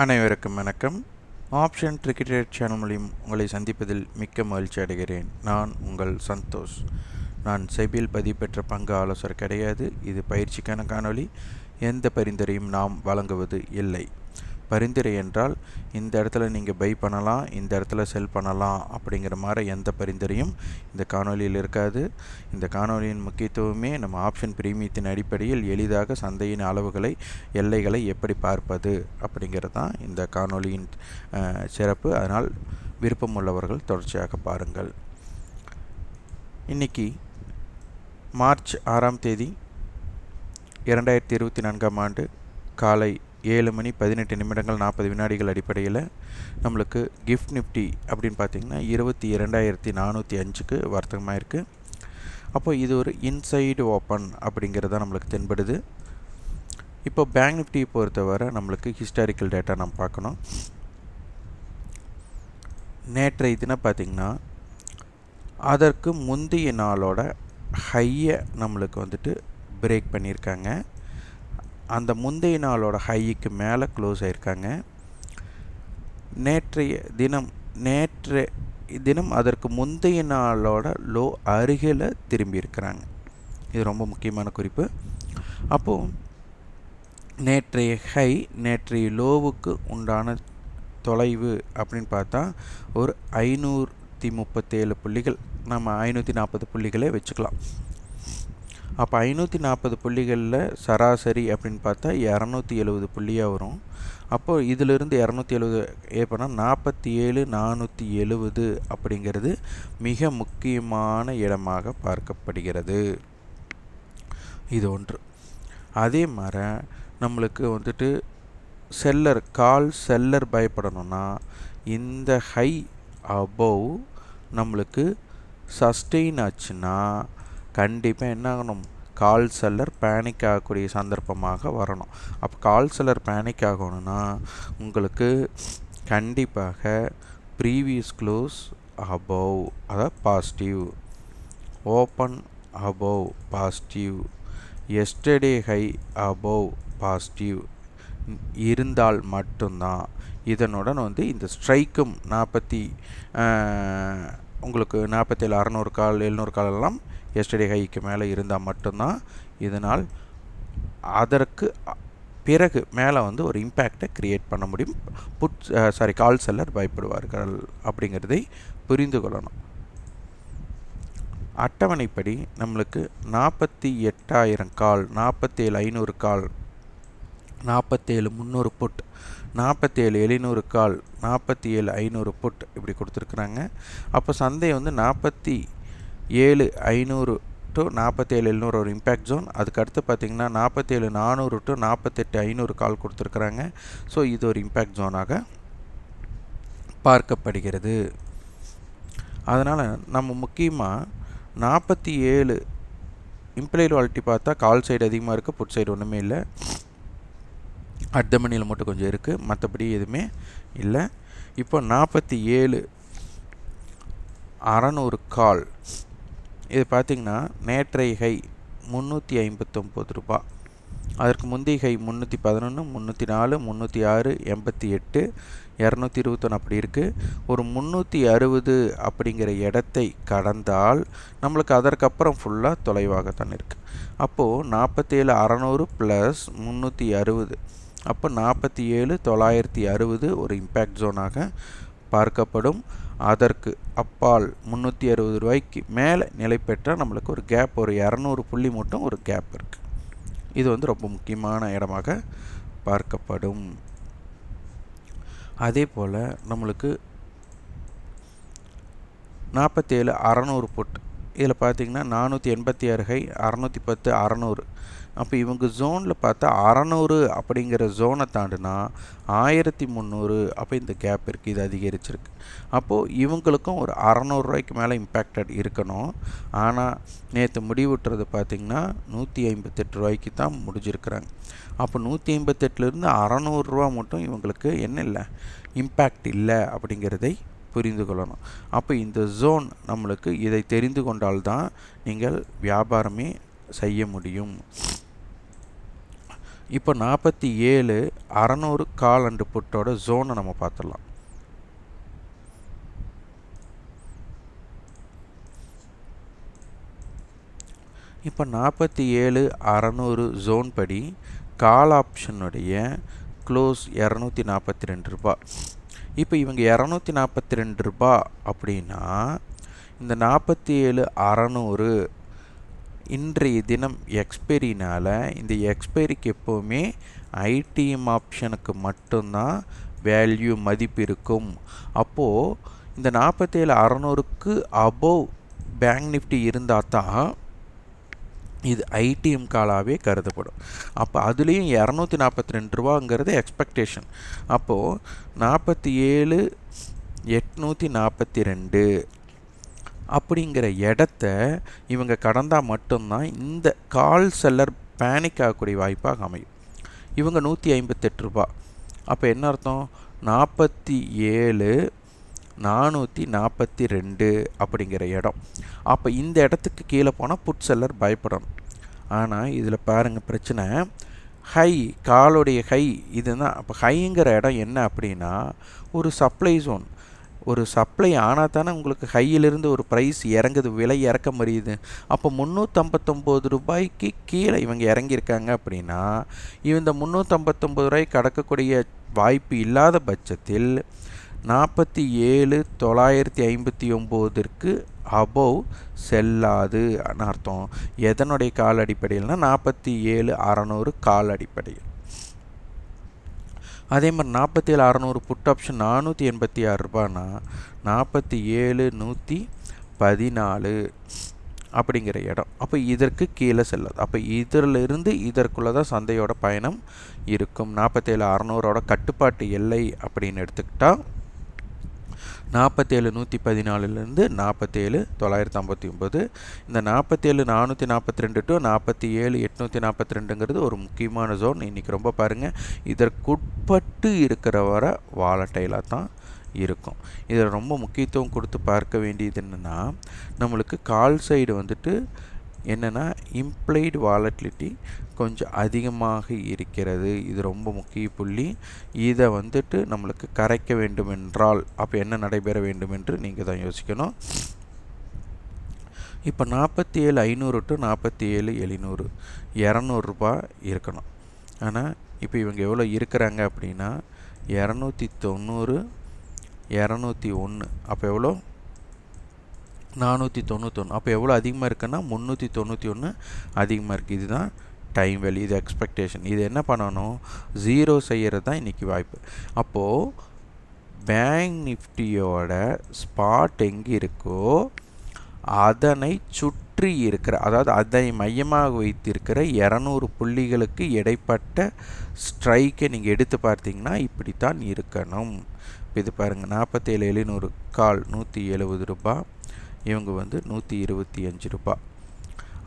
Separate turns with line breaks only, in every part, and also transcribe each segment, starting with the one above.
அனைவருக்கும் வணக்கம். Option cricket channel மூலியம் உங்களை சந்திப்பதில் மிக்க மகிழ்ச்சி அடைகிறேன். நான் உங்கள் சந்தோஷ். நான் செபில் பதிவு பெற்ற பங்கு ஆலோசகர் கிடையாது. இது பயிற்சிக்கான காணொளி. எந்த பரிந்துரையும் நாம் வழங்குவது இல்லை. பரிந்துரை என்றால் இந்த இடத்துல நீங்கள் பை பண்ணலாம் இந்த இடத்துல செல் பண்ணலாம் அப்படிங்கிற மாதிரி எந்த பரிந்துரையும் இந்த காணொளியில் இருக்காது. இந்த காணொளியின் முக்கியத்துவமே நம்ம ஆப்ஷன் பிரீமியத்தின் அடிப்படையில் எளிதாக சந்தையின் அளவுகளை எல்லைகளை எப்படி பார்ப்பது அப்படிங்கிறது தான் இந்த காணொளியின் சிறப்பு. அதனால் விருப்பம் உள்ளவர்கள் தொடர்ச்சியாக பாருங்கள். இன்னைக்கு மார்ச் ஆறாம் தேதி இரண்டாயிரத்தி இருபத்தி நான்காம் ஆண்டு காலை ஏழு மணி பதினெட்டு நிமிடங்கள் நாற்பது வினாடிகள் அடிப்படையில் நம்மளுக்கு கிஃப்ட் நிஃப்டி அப்படின்னு பார்த்தீங்கன்னா இருபத்தி இரண்டாயிரத்தி நானூற்றி அஞ்சுக்கு வர்த்தகமாக இருக்குது அப்போ இது ஒரு இன்சைடு ஓப்பன் அப்படிங்கிறது நம்மளுக்கு தென்படுது. இப்போ பேங்க் நிஃப்டியை பொறுத்தவரை நம்மளுக்கு ஹிஸ்டாரிக்கல் டேட்டா நம்ம பார்க்கணும். நேற்றைய தினம் பார்த்திங்கன்னா அதற்கு முந்தைய நாளோட ஹையை நம்மளுக்கு வந்துட்டு பிரேக் பண்ணியிருக்காங்க. அந்த முந்தைய நாளோட ஹைக்கு மேலே க்ளோஸ் ஆயிருக்காங்க. நேற்றைய தினம் நேற்று தினம் அதற்கு முந்தைய நாளோட லோ அருகில் திரும்பியிருக்கிறாங்க இது ரொம்ப முக்கியமான குறிப்பு. அப்போது நேற்றைய ஹை நேற்றைய லோவுக்கு உண்டான தொலைவு அப்படின்னு பார்த்தா ஒரு ஐநூற்றி முப்பத்தேழு புள்ளிகள். நம்ம ஐநூற்றி நாற்பது புள்ளிகளே வச்சுக்கலாம். அப்போ ஐநூற்றி நாற்பது புள்ளிகளில் சராசரி அப்படின்னு பார்த்தா இரநூத்தி எழுபது புள்ளியாக வரும். அப்போது இதிலிருந்து இரநூத்தி எழுபது ஏற்பனா நாற்பத்தி ஏழு நானூற்றி எழுபது அப்படிங்கிறது மிக முக்கியமான இடமாக பார்க்கப்படுகிறது. இது ஒன்று. அதே மாதிரி நம்மளுக்கு வந்துட்டு செல்லர் கால் செல்லர் பயப்படணும்னா இந்த ஹை அபவ் நம்மளுக்கு சஸ்டெயின் ஆச்சுன்னா கண்டிப்பாக என்ன ஆகணும்? கால் செல்லர் பேனிக் ஆகக்கூடிய சந்தர்ப்பமாக வரணும். அப்போ கால் செல்லர் பேனிக் ஆகணும்னா உங்களுக்கு கண்டிப்பாக ப்ரீவியஸ் க்ளோஸ் அபவ் அதாவது positive open above positive yesterday high above positive இருந்தால் மட்டும்தான் இதனுடன் வந்து இந்த ஸ்ட்ரைக்கும் நாற்பத்தி உங்களுக்கு நாற்பத்தேழு அறநூறு கால் எழுநூறு கால் எல்லாம் எஸ்டர்டே ஹைக்கு மேலே இருந்தால் மட்டும்தான் இதனால் அதற்கு பிறகு மேலே வந்து ஒரு இம்பேக்டை க்ரியேட் பண்ண முடியும். புட் சாரி கால் செல்லர் பயப்படுவார்கள் அப்படிங்கிறதை புரிந்து கொள்ளணும். அட்டவணைப்படி நம்மளுக்கு நாற்பத்தி எட்டாயிரம் கால் நாற்பத்தேழு ஐநூறு கால் நாற்பத்தேழு முந்நூறு புட் நாற்பத்தேழு எழுநூறு கால் நாற்பத்தி ஏழு ஐநூறு புட் இப்படி கொடுத்துருக்குறாங்க. அப்போ சந்தை வந்து நாற்பத்தி ஏழு ஐநூறு டு நாற்பத்தேழு எழுநூறு ஒரு இம்பேக்ட் ஜோன் அதுக்கு அடுத்து பார்த்தீங்கன்னா நாற்பத்தேழு நானூறு டு நாற்பத்தெட்டு ஐநூறு கால் கொடுத்துருக்குறாங்க. ஸோ இது ஒரு இம்பேக்ட் ஜோனாக பார்க்கப்படுகிறது. அதனால் நம்ம முக்கியமாக நாற்பத்தி ஏழு இம்ப்ளைடு வாலிட்டி பார்த்தா கால் சைடு அதிகமாக இருக்குது புட் சைடு ஒன்றுமே இல்லை. அர்த்தமணியில் மட்டும் கொஞ்சம் இருக்குது மற்றபடி எதுவுமே இல்லை. இப்போ நாற்பத்தி ஏழு அறநூறு கால் இது பார்த்திங்கன்னா நேற்றை ஹை முந்நூற்றி ஐம்பத்தொம்போது ரூபா. அதற்கு முந்தைய ஹை முந்நூற்றி பதினொன்று முந்நூற்றி நாலு முந்நூற்றி ஆறு எண்பத்தி எட்டு இரநூத்தி இருபத்தொன்று அப்படி இருக்குது ஒரு முந்நூற்றி அறுபது அப்படிங்கிற இடத்தை கடந்தால் நம்மளுக்கு அதற்கப்புறம் ஃபுல்லாக தொலைவாகத்தான் இருக்குது அப்போது நாற்பத்தேழு அறநூறு ப்ளஸ் முந்நூற்றி அறுபது. அப்போ நாற்பத்தி ஏழு தொள்ளாயிரத்தி அறுபது ஒரு இம்பேக்ட் ஜோனாக பார்க்கப்படும். அதற்கு அப்பால் முந்நூற்றி அறுபது ரூபாய்க்கு மேலே நிலை பெற்றால் நம்மளுக்கு ஒரு கேப் ஒரு இரநூறு புள்ளி மட்டும் ஒரு கேப் இருக்குது இது வந்து ரொம்ப முக்கியமான இடமாக பார்க்கப்படும். அதே போல் நம்மளுக்கு நாற்பத்தேழு அறநூறு புட் இதில் பார்த்தீங்கன்னா நானூற்றி எண்பத்தி ஆறு ஹை அறநூற்றி பத்து அறநூறு. அப்போ இவங்க ஜோனில் பார்த்தா அறநூறு அப்படிங்கிற ஜோனை தாண்டினா ஆயிரத்தி முந்நூறு. அப்போ இந்த கேப் இருக்குது இது அதிகரிச்சிருக்கு. அப்போது இவங்களுக்கும் ஒரு அறநூறுரூவாய்க்கு மேலே இம்பேக்டட் இருக்கணும். ஆனால் நேற்று முடிவுட்டுறது பார்த்திங்கன்னா நூற்றி ஐம்பத்தெட்டு ரூபாய்க்கு தான் முடிஞ்சிருக்கிறாங்க. அப்போ நூற்றி ஐம்பத்தெட்டுலேருந்து அறநூறுரூவா மட்டும் இவங்களுக்கு என்ன இல்லை? இம்பேக்ட் இல்லை அப்படிங்கிறதை புரிந்து கொள்ளணும். அப்போ இந்த ஜோன் நம்மளுக்கு இதை தெரிந்து கொண்டால்தான் நீங்கள் வியாபாரமே செய்ய முடியும். இப்போ நாற்பத்தி ஏழு அறநூறு கால் அண்டு புட்டோட ஜோனை நம்ம பார்த்துடலாம் இப்போ நாற்பத்தி ஏழு அறநூறு ஜோன் படி கால் ஆப்ஷனுடைய க்ளோஸ் இரநூத்தி நாற்பத்தி ரெண்டு ரூபா இப்போ இவங்க இரநூத்தி நாற்பத்தி ரெண்டு ரூபா அப்படின்னா இந்த நாற்பத்தி ஏழு அறநூறு இன்றைய தினம் எக்ஸ்பைரினால் இந்த எக்ஸ்பைரிக்கு எப்போவுமே ஐடிஎம் ஆப்ஷனுக்கு மட்டும்தான் வேல்யூ மதிப்பு இருக்கும். அப்போது இந்த நாற்பத்தேழு அறநூறுக்கு அபோவ் பேங்க் நிஃப்டி இருந்தால் தான் இது ஐடிஎம் காலாகவே கருதப்படும். அப்போ அதுலேயும் இரநூத்தி நாற்பத்தி ரெண்டு ரூபாங்கிறது எக்ஸ்பெக்டேஷன் அப்போது நாற்பத்தி ஏழு எட்நூற்றி நாற்பத்தி ரெண்டு அப்படிங்கிற இடத்த இவங்க கடந்தால் மட்டும்தான் இந்த கால் செல்லர் பேனிக் ஆகக்கூடிய வாய்ப்பாக அமையும். இவங்க நூற்றி ஐம்பத்தெட்டு ரூபா. அப்போ என்ன அர்த்தம்? நாற்பத்தி ஏழு நானூற்றி நாற்பத்தி ரெண்டு அப்படிங்கிற இடம். அப்போ இந்த இடத்துக்கு கீழே போனால் புட் செல்லர் பயப்படணும். ஆனால் இதில் பாருங்கள் பிரச்சனை. ஹை காலுடைய ஹை இதுதான். அப்போ ஹைங்கிற இடம் என்ன அப்படின்னா ஒரு சப்ளை ஜோன் ஒரு சப்ளை ஆனால் தானே உங்களுக்கு ஹையிலிருந்து ஒரு ப்ரைஸ் இறங்குது விலை இறக்க முடியுது. அப்போ முந்நூற்றம்பத்தொம்போது ரூபாய்க்கு கீழே இவங்க இறங்கியிருக்காங்க அப்படின்னா இந்த முந்நூற்றம்பத்தொம்போது ரூபாய்க்கு கடக்கக்கூடிய வாய்ப்பு இல்லாத பட்சத்தில் நாற்பத்தி ஏழு தொள்ளாயிரத்தி ஐம்பத்தி ஒம்போதிற்கு அபோவ் செல்லாது அர்த்தம். எதனுடைய கால் அடிப்படையில்னா நாற்பத்தி ஏழு அறநூறு கால் அடிப்படையில். அதே மாதிரி நாற்பத்தி ஏழு அறநூறு புட் ஆப்ஷன் நானூற்றி எண்பத்தி ஆறு ரூபானா நாற்பத்தி ஏழு நூற்றி பதினாலு அப்படிங்கிற இடம். அப்போ இதற்கு கீழே செல்லாது. அப்போ இதிலிருந்து இதற்குள்ளே தான் சந்தையோட பயணம் இருக்கும். நாற்பத்தேழு அறநூறோட கட்டுப்பாட்டு எல்லை அப்படின்னு எடுத்துக்கிட்டால் நாற்பத்தேழு நூற்றி பதினாலுலேருந்து நாற்பத்தேழு தொள்ளாயிரத்தி ஐம்பத்தி ஒம்பது இந்த நாற்பத்தேழு நானூற்றி நாற்பத்தி ரெண்டு டு நாற்பத்தி ஏழு எட்நூற்றி நாற்பத்தி ரெண்டுங்கிறது ஒரு முக்கியமான ஜோன் இன்றைக்கி ரொம்ப பாருங்கள் இதற்குட்பட்டு இருக்கிற வர வாலட்டைலாக தான் இருக்கும். இதில் ரொம்ப முக்கியத்துவம் கொடுத்து பார்க்க வேண்டியது என்னென்னா நம்மளுக்கு கால் சைடு வந்துட்டு என்னென்னா இம்ப்ளைடு வாலட்டிலிட்டி கொஞ்சம் அதிகமாக இருக்கிறது. இது ரொம்ப முக்கிய புள்ளி. இதை வந்துட்டு நம்மளுக்கு கரைக்க வேண்டுமென்றால் அப்போ என்ன நடைபெற வேண்டும் என்று நீங்கள் தான் யோசிக்கணும். இப்போ நாற்பத்தி ஏழு ஐநூறு டு நாற்பத்தி ஏழு எழுநூறு இரநூறுபா இருக்கணும். ஆனால் இப்போ இவங்க எவ்வளோ இருக்கிறாங்க அப்படின்னா இரநூத்தி தொண்ணூறு இரநூத்தி ஒன்று அப்போ எவ்வளோ? நானூற்றி தொண்ணூத்தொன்று அப்போ எவ்வளோ அதிகமாக இருக்குன்னா முந்நூற்றி தொண்ணூற்றி ஒன்று அதிகமாக இருக்குது இதுதான் டைம் வேல்யூ இது எக்ஸ்பெக்டேஷன் இது என்ன பண்ணணும்? ஜீரோ செய்கிறது தான் இன்றைக்கி வாய்ப்பு. அப்போது பேங்க் நிஃப்டியோட ஸ்பாட் எங்கே இருக்கோ அதனை சுற்றி இருக்கிற அதாவது அதை மையமாக வைத்திருக்கிற இரநூறு புள்ளிகளுக்கு இடைப்பட்ட ஸ்ட்ரைக்கை நீங்கள் எடுத்து பார்த்தீங்கன்னா இப்படித்தான் இருக்கணும். இப்போ இது பாருங்கள் நாற்பத்தேழு எழுநூறு கால் நூற்றி எழுபது ரூபாய். இவங்க வந்து நூற்றி இருபத்தி அஞ்சு ரூபா.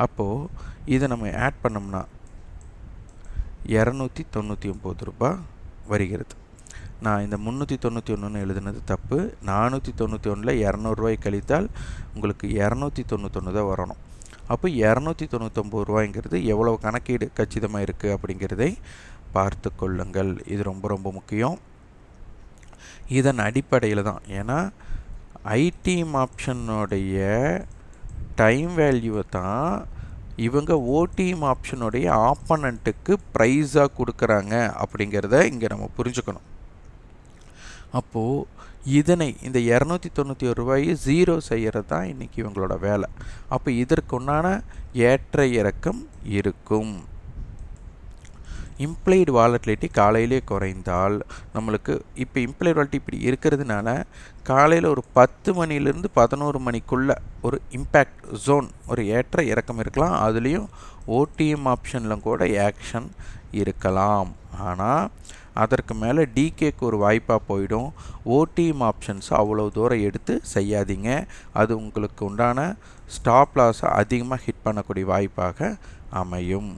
அப்போது இதை நம்ம ஆட் பண்ணோம்னா இரநூத்தி தொண்ணூற்றி ஒம்பது ரூபா வருகிறது. நான் இந்த முந்நூற்றி தொண்ணூற்றி ஒன்றுன்னு எழுதுனது தப்பு. நானூற்றி தொண்ணூற்றி ஒன்றில் இரநூறுவாய் கழித்தால் உங்களுக்கு இரநூத்தி தொண்ணூத்தொன்று தான் வரணும். அப்போ இரநூத்தி தொண்ணூற்றொம்பது ரூபாய்ங்கிறது எவ்வளோ கணக்கீடு கச்சிதமாக இருக்குது அப்படிங்கிறதை பார்த்து கொள்ளுங்கள். இது ரொம்ப ரொம்ப முக்கியம். இதன் அடிப்படையில் தான். ஏன்னா ஐடிஎம் ஆப்ஷனுடைய டைம் வேல்யூவை தான் இவங்க ஓடிஎம் ஆப்ஷனுடைய ஆப்பனண்ட்டுக்கு ப்ரைஸாக கொடுக்குறாங்க அப்படிங்கிறத இங்கே நம்ம புரிஞ்சுக்கணும். அப்போது இதனை இந்த இரநூத்தி தொண்ணூற்றி ஒரு ரூபாயை ஜீரோ செய்கிறது தான் இன்றைக்கி இவங்களோட வேலை. அப்போ இதற்குண்டான ஏற்ற இறக்கம் இருக்கும். இம்ப்ளைடு வாலட்டிலிட்டி காலையிலே குறைந்தால் நம்மளுக்கு இப்போ இம்ப்ளைடு வாலட்டி இப்படி இருக்கிறதுனால காலையில் ஒரு பத்து மணிலேருந்து பதினோரு மணிக்குள்ளே ஒரு இம்பேக்ட் ஜோன் ஒரு ஏற்ற இறக்கம் இருக்கலாம். அதுலேயும் ஓடிஎம் ஆப்ஷனில் கூட ஆக்ஷன் இருக்கலாம். ஆனால் அதற்கு மேலே டிகேக்கு ஒரு வாய்ப்பாக போயிடும். ஓடிஎம் ஆப்ஷன்ஸ் அவ்வளோ தூரம் எடுத்து செய்யாதீங்க. அது உங்களுக்கு உண்டான ஸ்டாப் லாஸை அதிகமாக ஹிட் பண்ணக்கூடிய வாய்ப்பாக அமையும்.